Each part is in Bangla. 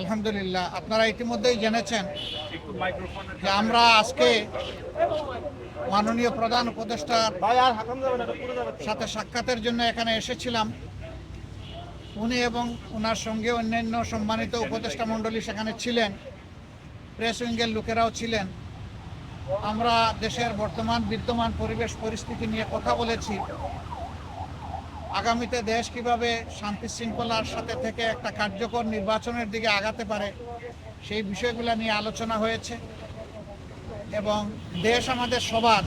আলহামদুলিল্লাহ, আপনারা ইতিমধ্যেই জেনেছেন যে আমরা আজকে মাননীয় প্রধান উপদেষ্টার সাথে সাক্ষাতের জন্য এখানে এসেছিলাম। উনি এবং ওনার সঙ্গে অন্যান্য সম্মানিত উপদেষ্টা মণ্ডলী সেখানে ছিলেন, প্রেস উইঙ্গের লোকেরাও ছিলেন। আমরা দেশের বর্তমান বিদ্যমান পরিবেশ পরিস্থিতি নিয়ে কথা বলেছি। আগামীতে দেশ কীভাবে শান্তি শৃঙ্খলার সাথে থেকে একটা কার্যকর নির্বাচনের দিকে আগাতে পারে সেই বিষয়গুলো নিয়ে আলোচনা হয়েছে। এবং দেশ আমাদের সবার,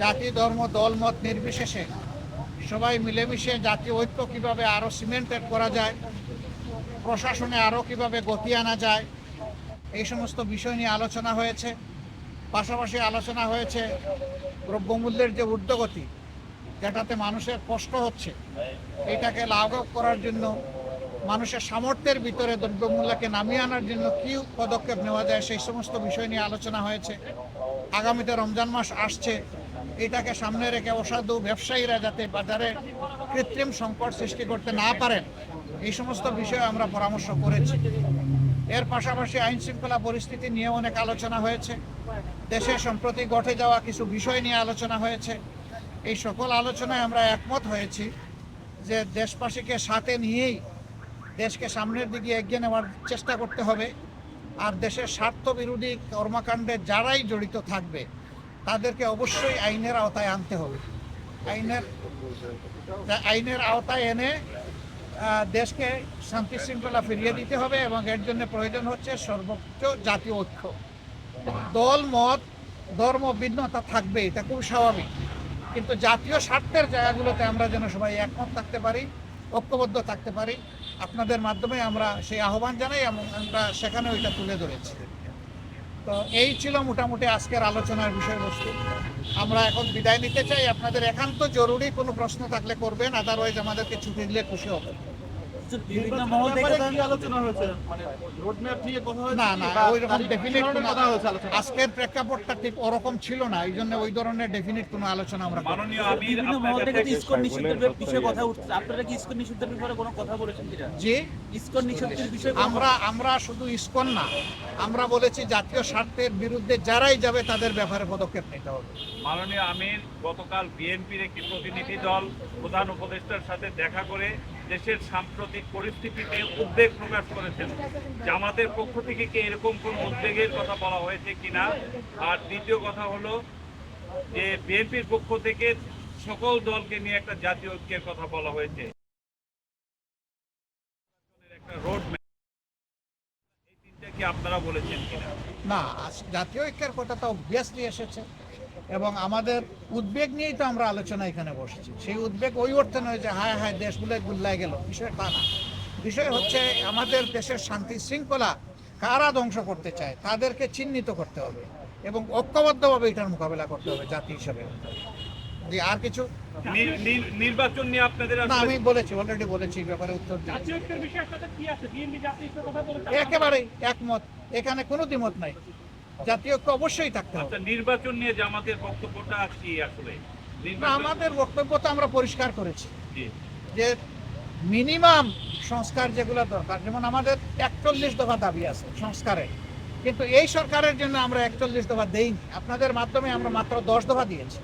জাতি, ধর্ম দলমত নির্বিশেষে সবাই মিলেমিশে জাতীয় ঐক্য কীভাবে আরও সিমেন্টেড করা যায়, প্রশাসনে আরও কীভাবে গতি আনা যায়, এই সমস্ত বিষয় নিয়ে আলোচনা হয়েছে। পাশাপাশি আলোচনা হয়েছে দ্রব্যমূল্যের যে ঊর্ধ্বগতি যেটাতে মানুষের কষ্ট হচ্ছে। এটাকে লাঘব করার জন্য, মানুষের সামর্থ্যের ভিতরে দ্রব্যমূল্যকে নামিয়ে আনার জন্য কী পদক্ষেপ নেওয়া যায়, সেই সমস্ত বিষয় নিয়ে আলোচনা হয়েছে। আগামীতে রমজান মাস আসছে। এটাকে সামনে রেখে অসাধু ব্যবসায়ীরা যাতে বাজারে কৃত্রিম সংকট সৃষ্টি করতে না পারেন, এই সমস্ত বিষয়ে আমরা পরামর্শ করেছি। এর পাশাপাশি আইন শৃঙ্খলা পরিস্থিতি নিয়ে অনেক আলোচনা হয়েছে। দেশে সম্প্রতি ঘটে যাওয়া কিছু বিষয় নিয়ে আলোচনা হয়েছে। এই সকল আলোচনায় আমরা একমত হয়েছি যে দেশবাসীকে সাথে নিয়েই দেশকে সামনের দিকে এগিয়ে নেওয়ার চেষ্টা করতে হবে। আর দেশের স্বার্থ বিরোধী কর্মকাণ্ডে যারাই জড়িত থাকবে, তাদেরকে অবশ্যই আইনের আওতায় আনতে হবে। আইনের আইনের আওতায় এনে দেশকে শান্তি শৃঙ্খলা ফিরিয়ে দিতে হবে এবং এর জন্য প্রয়োজন হচ্ছে সর্বোচ্চ জাতীয় ঐক্য। দল, মত, ধর্ম, ভিন্নতা থাকবে, এটা খুব স্বাভাবিক। কিন্তু জাতীয় স্বার্থের জায়গাগুলোতে আমরা যেন সবাই একমত থাকতে পারি, ঐক্যবদ্ধ থাকতে পারি, আপনাদের মাধ্যমে আমরা সেই আহ্বান জানাই এবং আমরা সেখানে ওইটা তুলে ধরেছি। তো এই ছিল মোটামুটি আজকের আলোচনার বিষয়বস্তু। আমরা এখন বিদায় নিতে চাই। আপনাদের একান্ত জরুরি কোনো প্রশ্ন থাকলে করবেন আদারওয়াইজ আমাদেরকে ছুটি দিলে খুশি হবে বিভিন্ন মহল থেকে ব্যাপারে তো- কি আলোচনা হয়েছে? মানে রোডম্যাপ নিয়ে কথা হয়েছে না না ওই রকম ডেফিনিট কি কথা হয়েছে আলোচনা? আজকের প্রেক্ষাপটটা ঠিক ওরকম ছিল না এই জন্য ওই ধরনের ডেফিনিট কোনো আলোচনা আমরা মাননীয় আমির বিভিন্ন মহল থেকে ইসকন নিষিদ্ধের বিষয়ে কথা উঠছে। আপনারা কি ইসকন নিষিদ্ধের ব্যাপারে কোনো কথা বলেছেন কিনা? জি ইসকন নিষিদ্ধের বিষয়ে আমরা আমরা শুধু ইসকন না আমরা বলেছি জাতীয় স্বার্থের বিরুদ্ধে যারাই যাবে তাদের ব্যাপারে পদক্ষেপ নিতে হবে। মাননীয় আমির গতকাল বিএনপির একটি প্রতিনিধি দল প্রধান উপদেষ্টার সাথে দেখা করে দেশের সাম্প্রতিক পরিস্থিতিতে উদ্বেগ প্রকাশ করেছেন। জামাতের পক্ষ থেকে কি এরকম কোন উদ্বেগের কথা বলা হয়েছে কিনা? আর দ্বিতীয় কথা হলো যে বিএনপির পক্ষ থেকে সকল দলকে নিয়ে একটা জাতীয় ঐক্যের কথা বলা হয়েছে। একটা রোড কি আপনারা বলেছেন কিনা? না জাতীয় ঐক্যের কথা তো অবভিয়াসলি এসেছে। এবং আমাদের উদ্বেগ নিয়েই তো আমরা আলোচনা এখানে বসেছি। সেই উদ্বেগ ওই অর্থে নয় যে, হায় হায় দেশগুলো গুল্লায় গেল। বিষয় তা না। বিষয় হচ্ছে, আমাদের দেশের শান্তি শৃঙ্খলা কারা ধ্বংস করতে চায়, তাদেরকে চিহ্নিত করতে হবে এবং ঐক্যবদ্ধভাবে এটার মোকাবেলা করতে হবে জাতি হিসাবে। জি আর কিছু? নির্বাচন নিয়ে আপনাদের না আমি বলেছি অলরেডি বলেছি ব্যাপারে উত্তর একেবারেই একমত। এখানে কোনো দ্বিমত নাই। জাতীয় ঐক্য অবশ্যই থাকতে হবে। আচ্ছা নির্বাচন নিয়ে জামাতের বক্তব্যটা কি আসলে? আমাদের বক্তব্য তো আমরা পরিষ্কার করেছি। যে মিনিমাম সংস্কার যেগুলো দরকার যেমন আমাদের একচল্লিশ দফা দাবি আছে সংস্কারে। কিন্তু এই সরকারের জন্য আমরা একচল্লিশ দফা দেইনি। আপনাদের মাধ্যমে আমরা মাত্র দশ দফা দিয়েছি।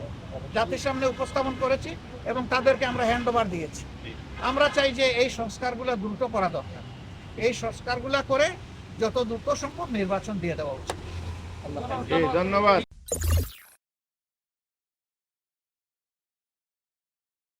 জাতির সামনে উপস্থাপন করেছি এবং তাদেরকে আমরা হ্যান্ড ওভার দিয়েছি। আমরা চাই যে এই সংস্কারগুলো দ্রুত করা দরকার। এই সংস্কারগুলো করে যত দ্রুত সম্ভব নির্বাচন দিয়ে দেওয়া উচিত। ধন্যবাদ।